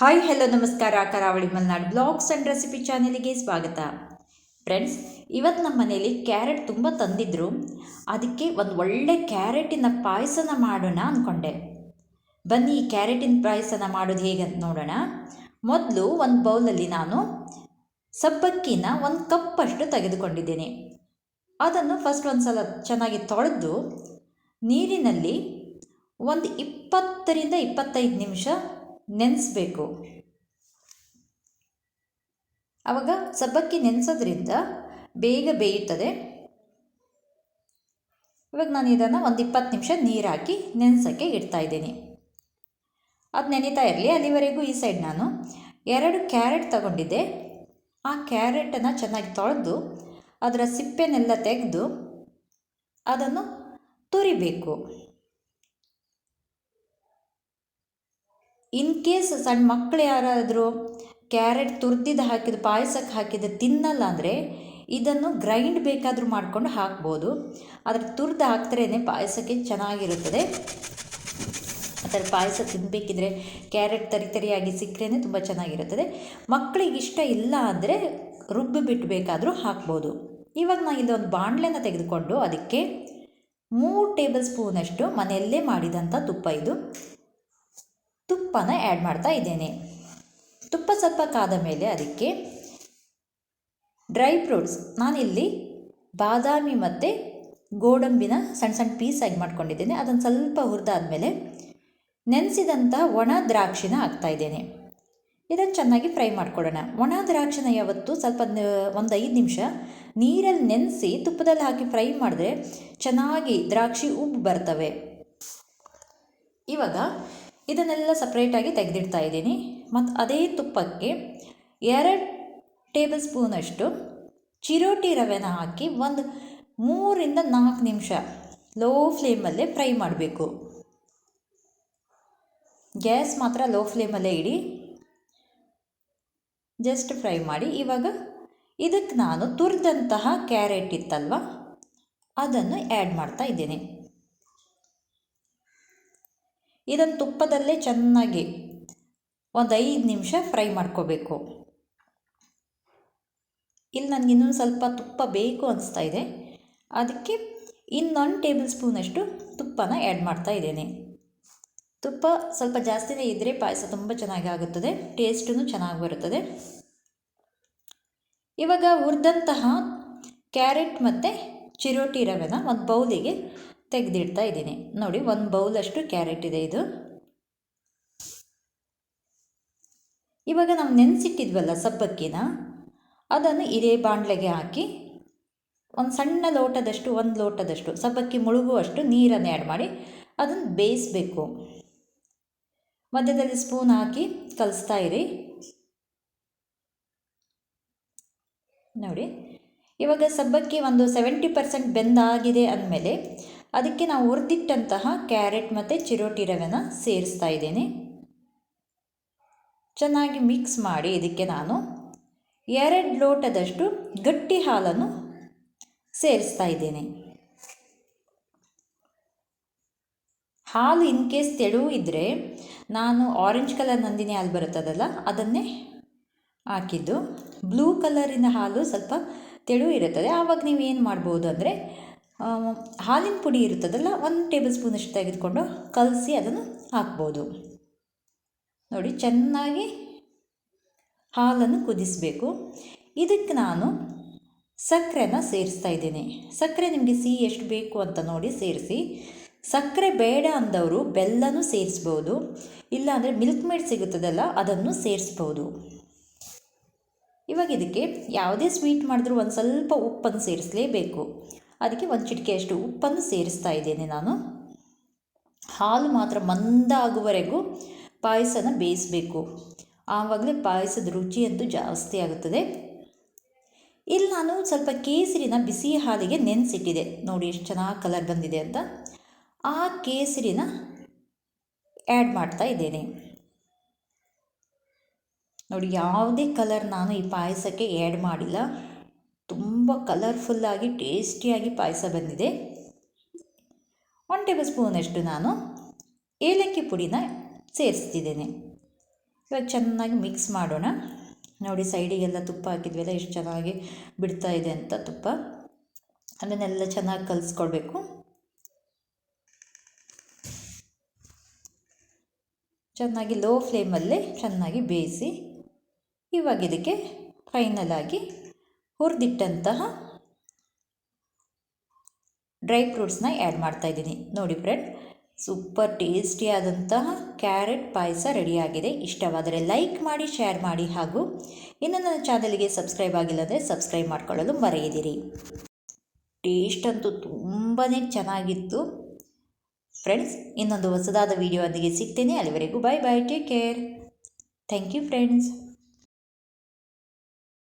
Hi hello ನಮಸ್ಕಾರ. Karavali Malnad blogs and recipe ಚಾನೆಲಿಗೆ ಸ್ವಾಗತ. Friends ಇವತ್ತು ನಮ್ಮ ಮನೇಲಿ ಕ್ಯಾರೆಟ್ ತುಂಬ ತಂದಿದ್ರು. ಅದಕ್ಕೆ ಒಂದು ಒಳ್ಳೆ ಕ್ಯಾರೆಟಿನ ಪಾಯಸನ ಮಾಡೋಣ ಅಂದ್ಕೊಂಡೆ ಬನ್ನಿ ಈ ಕ್ಯಾರೆಟಿನ ಪಾಯಸನ ಮಾಡೋದು ಹೇಗೆ ಅಂತ ನೋಡೋಣ. ಮೊದಲು ಒಂದು ಬೌಲಲ್ಲಿ ನಾನು ಸಬ್ಬಕ್ಕಿನ ಒಂದು ಕಪ್ಪಷ್ಟು ತೆಗೆದುಕೊಂಡಿದ್ದೇನೆ. ಅದನ್ನು ಫಸ್ಟ್ ಒಂದು ಸಲ ಚೆನ್ನಾಗಿ ತೊಳೆದು ನೀರಿನಲ್ಲಿ ಒಂದು ಇಪ್ಪತ್ತರಿಂದ ಇಪ್ಪತ್ತೈದು ನಿಮಿಷ ನೆನೆಸ್ಬೇಕು. ಆವಾಗ ಸಬ್ಬಕ್ಕಿ ನೆನೆಸೋದ್ರಿಂದ ಬೇಗ ಬೇಯುತ್ತದೆ. ಇವಾಗ ನಾನು ಇದನ್ನು ಒಂದು ಇಪ್ಪತ್ತು ನಿಮಿಷ ನೀರು ಹಾಕಿ ನೆನೆಸೋಕ್ಕೆ ಇಡ್ತಾ ಇದ್ದೀನಿ. ಅದು ನೆನೀತಾ ಇರಲಿ. ಅಲ್ಲಿವರೆಗೂ ಈ ಸೈಡ್ ನಾನು ಎರಡು ಕ್ಯಾರೆಟ್ ತಗೊಂಡಿದ್ದೆ. ಆ ಕ್ಯಾರೆಟನ್ನು ಚೆನ್ನಾಗಿ ತೊಳೆದು ಅದರ ಸಿಪ್ಪೆನೆಲ್ಲ ತೆಗೆದು ಅದನ್ನು ತುರಿಬೇಕು. ಇನ್ ಕೇಸ್ ಸಣ್ಣ ಮಕ್ಕಳು ಯಾರಾದರೂ ಕ್ಯಾರೆಟ್ ತುರ್ದಿದ್ದು ಹಾಕಿದ ಪಾಯಸಕ್ಕೆ ಹಾಕಿದ ತಿನ್ನಲ್ಲ ಅಂದರೆ ಇದನ್ನು ಗ್ರೈಂಡ್ ಬೇಕಾದರೂ ಮಾಡಿಕೊಂಡು ಹಾಕ್ಬೋದು. ಆದರೆ ತುರ್ದು ಹಾಕ್ದ್ರೇ ಪಾಯಸಕ್ಕೆ ಚೆನ್ನಾಗಿರುತ್ತದೆ. ಆ ಥರ ಪಾಯಸ ತಿನ್ನಬೇಕಿದ್ರೆ ಕ್ಯಾರೆಟ್ ತರಿ ತರಿಯಾಗಿ ಸಿಕ್ಕರೆ ತುಂಬ ಚೆನ್ನಾಗಿರುತ್ತದೆ. ಮಕ್ಕಳಿಗೆ ಇಷ್ಟ ಇಲ್ಲ ಅಂದರೆ ರುಬ್ಬಿ ಬಿಟ್ಟು ಬೇಕಾದರೂ ಹಾಕ್ಬೋದು. ಇವಾಗ ನಾನು ಇಲ್ಲೊಂದು ಬಾಣಲೆನ ತೆಗೆದುಕೊಂಡು ಅದಕ್ಕೆ ಮೂರು ಟೇಬಲ್ ಸ್ಪೂನಷ್ಟು ಮನೆಯಲ್ಲೇ ಮಾಡಿದಂಥ ತುಪ್ಪ ಇದು. ತುಪ್ಪನ ಆ್ಯಡ್ ಮಾಡ್ತಾ ಇದ್ದೇನೆ. ತುಪ್ಪ ಸ್ವಲ್ಪ ಕಾದ ಮೇಲೆ ಅದಕ್ಕೆ ಡ್ರೈ ಫ್ರೂಟ್ಸ್ ನಾನಿಲ್ಲಿ ಬಾದಾಮಿ ಮತ್ತು ಗೋಡಂಬಿನ ಸಣ್ಣ ಸಣ್ಣ ಪೀಸಾಗಿ ಮಾಡ್ಕೊಂಡಿದ್ದೇನೆ. ಅದನ್ನು ಸ್ವಲ್ಪ ಹುರಿದಾದ್ಮೇಲೆ ನೆನೆಸಿದಂಥ ಒಣ ದ್ರಾಕ್ಷಿನ ಹಾಕ್ತಾಯಿದ್ದೇನೆ ಇದನ್ನು ಚೆನ್ನಾಗಿ ಫ್ರೈ ಮಾಡ್ಕೊಳ್ಳೋಣ. ಒಣ ದ್ರಾಕ್ಷಿನ ಯಾವತ್ತು ಸ್ವಲ್ಪ ಒಂದು ಐದು ನಿಮಿಷ ನೀರಲ್ಲಿ ನೆನೆಸಿ ತುಪ್ಪದಲ್ಲಿ ಹಾಕಿ ಫ್ರೈ ಮಾಡಿದ್ರೆ ಚೆನ್ನಾಗಿ ದ್ರಾಕ್ಷಿ ಉಬ್ಬು ಬರ್ತವೆ. ಇವಾಗ ಇದನ್ನೆಲ್ಲ ಸಪ್ರೇಟಾಗಿ ತೆಗೆದಿಡ್ತಾ ಇದ್ದೀನಿ. ಮತ್ತು ಅದೇ ತುಪ್ಪಕ್ಕೆ ಎರಡು ಟೇಬಲ್ ಸ್ಪೂನಷ್ಟು ಚಿರೋಟಿ ರವೆನ ಹಾಕಿ ಒಂದು ಮೂರಿಂದ ನಾಲ್ಕು ನಿಮಿಷ ಲೋ ಫ್ಲೇಮಲ್ಲೇ ಫ್ರೈ ಮಾಡಬೇಕು. ಗ್ಯಾಸ್ ಮಾತ್ರ ಲೋ ಫ್ಲೇಮಲ್ಲೇ ಇಡಿ. ಜಸ್ಟ್ ಫ್ರೈ ಮಾಡಿ ಇವಾಗ ಇದಕ್ಕೆ ನಾನು ತುರಿದಂತಹ ಕ್ಯಾರೆಟ್ ಇತ್ತಲ್ವ, ಅದನ್ನು ಆ್ಯಡ್ ಮಾಡ್ತಾ ಇದ್ದೇನೆ. ಇದನ್ನು ತುಪ್ಪದಲ್ಲೇ ಚೆನ್ನಾಗಿ ಒಂದು ಐದು ನಿಮಿಷ ಫ್ರೈ ಮಾಡ್ಕೋಬೇಕು. ಇಲ್ಲಿ ನನಗೆ ಇನ್ನೊಂದು ಸ್ವಲ್ಪ ತುಪ್ಪ ಬೇಕು ಅನಿಸ್ತಾ ಇದೆ. ಅದಕ್ಕೆ ಇನ್ನೊಂದು ಟೇಬಲ್ ಸ್ಪೂನಷ್ಟು ತುಪ್ಪನ ಆ್ಯಡ್ ಮಾಡ್ತಾ ಇದ್ದೇನೆ. ತುಪ್ಪ ಸ್ವಲ್ಪ ಜಾಸ್ತಿನೇ ಇದ್ದರೆ ಪಾಯಸ ತುಂಬ ಚೆನ್ನಾಗಿ ಆಗುತ್ತದೆ ಟೇಸ್ಟೂ ಚೆನ್ನಾಗಿ ಬರುತ್ತದೆ. ಇವಾಗ ಹುರಿದಂತಹ ಕ್ಯಾರೆಟ್ ಮತ್ತು ಚಿರೋಟಿ ರವೆನ ಒಂದು ಬೌಲಿಗೆ ತೆಗೆದಿಡ್ತಾ ಇದ್ದೀನಿ. ನೋಡಿ, ಒಂದು ಬೌಲಷ್ಟು ಕ್ಯಾರೆಟ್ ಇದೆ ಇದು. ಇವಾಗ ನಾವು ನೆನೆಸಿಟ್ಟಿದ್ವಲ್ಲ ಸಬ್ಬಕ್ಕಿನ, ಅದನ್ನು ಇದೇ ಬಾಣಲೆಗೆ ಹಾಕಿ, ಒಂದು ಸಣ್ಣ ಲೋಟದಷ್ಟು, ಒಂದು ಲೋಟದಷ್ಟು, ಸಬ್ಬಕ್ಕಿ ಮುಳುಗುವಷ್ಟು ನೀರನ್ನು ಆ್ಯಡ್ ಮಾಡಿ ಅದನ್ನು ಬೇಯಿಸಬೇಕು. ಮಧ್ಯದಲ್ಲಿ ಸ್ಪೂನ್ ಹಾಕಿ ಕಲಿಸ್ತಾ ಇರಿ. ನೋಡಿ, ಇವಾಗ ಸಬ್ಬಕ್ಕಿ ಒಂದು ಸೆವೆಂಟಿ ಪರ್ಸೆಂಟ್ ಬೆಂದಾಗಿದೆ ಅಂದಮೇಲೆ ಅದಕ್ಕೆ ನಾವು ಹುರಿದಿಟ್ಟಂತಹ ಕ್ಯಾರೆಟ್ ಮತ್ತು ಚಿರೋಟಿ ರವೆನ ಸೇರಿಸ್ತಾ ಇದ್ದೇನೆ. ಚೆನ್ನಾಗಿ ಮಿಕ್ಸ್ ಮಾಡಿ ಇದಕ್ಕೆ ನಾನು ಎರಡು ಲೋಟದಷ್ಟು ಗಟ್ಟಿ ಹಾಲನ್ನು ಸೇರಿಸ್ತಾ ಇದ್ದೇನೆ. ಹಾಲು ಇನ್ ಕೇಸ್ ತೆಳು ಇದ್ದರೆ ನಾನು ಆರೆಂಜ್ ಕಲರ್ ನಂದಿನಿ ಹಾಲು ಬರುತ್ತದಲ್ಲ, ಅದನ್ನೇ ಹಾಕಿದ್ದು. ಬ್ಲೂ ಕಲರಿನ ಹಾಲು ಸ್ವಲ್ಪ ತೆಳು ಇರುತ್ತದೆ. ಆವಾಗ ನೀವು ಏನು ಮಾಡ್ಬೋದು ಅಂದರೆ ಹಾಲಿನ ಪುಡಿ ಇರುತ್ತದಲ್ಲ, ಒಂದು ಟೇಬಲ್ ಸ್ಪೂನಷ್ಟು ತೆಗೆದುಕೊಂಡು ಕಲಸಿ ಅದನ್ನು ಹಾಕ್ಬೋದು. ನೋಡಿ, ಚೆನ್ನಾಗಿ ಹಾಲನ್ನು ಕುದಿಸಬೇಕು. ಇದಕ್ಕೆ ನಾನು ಸಕ್ಕರೆನ ಸೇರಿಸ್ತಾ ಇದ್ದೀನಿ. ಸಕ್ಕರೆ ನಿಮಗೆ ಸಿಹಿ ಎಷ್ಟು ಬೇಕು ಅಂತ ನೋಡಿ ಸೇರಿಸಿ. ಸಕ್ಕರೆ ಬೇಡ ಅಂದವರು ಬೆಲ್ಲನೂ ಸೇರಿಸ್ಬೋದು. ಇಲ್ಲಾಂದರೆ ಮಿಲ್ಕ್ ಮೇಡ್ ಸಿಗುತ್ತದಲ್ಲ, ಅದನ್ನು ಸೇರಿಸ್ಬೋದು. ಇವಾಗ ಇದಕ್ಕೆ ಯಾವುದೇ ಸ್ವೀಟ್ ಮಾಡಿದ್ರೂ ಒಂದು ಸ್ವಲ್ಪ ಉಪ್ಪನ್ನು ಸೇರಿಸಲೇಬೇಕು. ಅದಕ್ಕೆ ಒಂದು ಚಿಟಿಕೆಯಷ್ಟು ಉಪ್ಪನ್ನು ಸೇರಿಸ್ತಾ ಇದ್ದೇನೆ ನಾನು. ಹಾಲು ಮಾತ್ರ ಮಂದ ಆಗುವವರೆಗೂ ಪಾಯಸನ ಬೇಯಿಸಬೇಕು. ಆವಾಗಲೇ ಪಾಯಸದ ರುಚಿಯಂತೂ ಜಾಸ್ತಿ ಆಗುತ್ತದೆ. ಇಲ್ಲಿ ನಾನು ಸ್ವಲ್ಪ ಕೇಸರಿನ ಬಿಸಿ ಹಾಲಿಗೆ ನೆನೆಸಿಟ್ಟಿದೆ. ನೋಡಿ ಎಷ್ಟು ಚೆನ್ನಾಗಿ ಕಲರ್ ಬಂದಿದೆ ಅಂತ. ಆ ಕೇಸರಿನ ಆ್ಯಡ್ ಮಾಡ್ತಾ ಇದ್ದೇನೆ. ನೋಡಿ ಯಾವುದೇ ಕಲರ್ ನಾನು ಈ ಪಾಯಸಕ್ಕೆ ಆ್ಯಡ್ ಮಾಡಿಲ್ಲ. ತುಂಬ ಕಲರ್ಫುಲ್ಲಾಗಿ ಟೇಸ್ಟಿಯಾಗಿ ಪಾಯಸ ಬಂದಿದೆ. ಒನ್ ಟೇಬಲ್ ಸ್ಪೂನಷ್ಟು ನಾನು ಏಲಕ್ಕಿ ಪುಡಿನ ಸೇರಿಸ್ತಿದ್ದೇನೆ ಇವಾಗ ಚೆನ್ನಾಗಿ ಮಿಕ್ಸ್ ಮಾಡೋಣ. ನೋಡಿ ಸೈಡಿಗೆಲ್ಲ ತುಪ್ಪ ಹಾಕಿದ್ವಲ್ಲ, ಎಷ್ಟು ಚೆನ್ನಾಗಿ ಬಿಡ್ತಾ ಇದೆ ಅಂತ ತುಪ್ಪ. ಅದನ್ನೆಲ್ಲ ಚೆನ್ನಾಗಿ ಕಲಿಸ್ಕೊಳ್ಬೇಕು ಚೆನ್ನಾಗಿ ಲೋ ಫ್ಲೇಮಲ್ಲೇ ಚೆನ್ನಾಗಿ ಬೇಯಿಸಿ, ಇವಾಗ ಇದಕ್ಕೆ ಫೈನಲ್ ಆಗಿ ಹುರಿದಿಟ್ಟಂತಹ ಡ್ರೈ ಫ್ರೂಟ್ಸ್ನ ಆ್ಯಡ್ ಮಾಡ್ತಾ ಇದ್ದೀನಿ. ನೋಡಿ ಫ್ರೆಂಡ್, ಸೂಪರ್ ಟೇಸ್ಟಿಯಾದಂತಹ ಕ್ಯಾರೆಟ್ ಪಾಯಸ ರೆಡಿಯಾಗಿದೆ. ಇಷ್ಟವಾದರೆ ಲೈಕ್ ಮಾಡಿ, ಶೇರ್ ಮಾಡಿ ಹಾಗೂ ಇನ್ನು ನನ್ನ ಚಾನಲ್ಗೆ ಸಬ್ಸ್ಕ್ರೈಬ್ ಆಗಿಲ್ಲ ಅಂದರೆ ಸಬ್ಸ್ಕ್ರೈಬ್ ಮಾಡ್ಕೊಳ್ಳಲು ಮರೆಯದಿರಿ. ಟೇಸ್ಟ್ ಅಂತೂ ತುಂಬಾ ಚೆನ್ನಾಗಿತ್ತು. ಫ್ರೆಂಡ್ಸ್, ಇನ್ನೊಂದು ಹೊಸದಾದ ವಿಡಿಯೋ ಒಂದಿಗೆ ಸಿಗ್ತೇನೆ. ಅಲ್ಲಿವರೆಗೂ bye bye take care thank you friends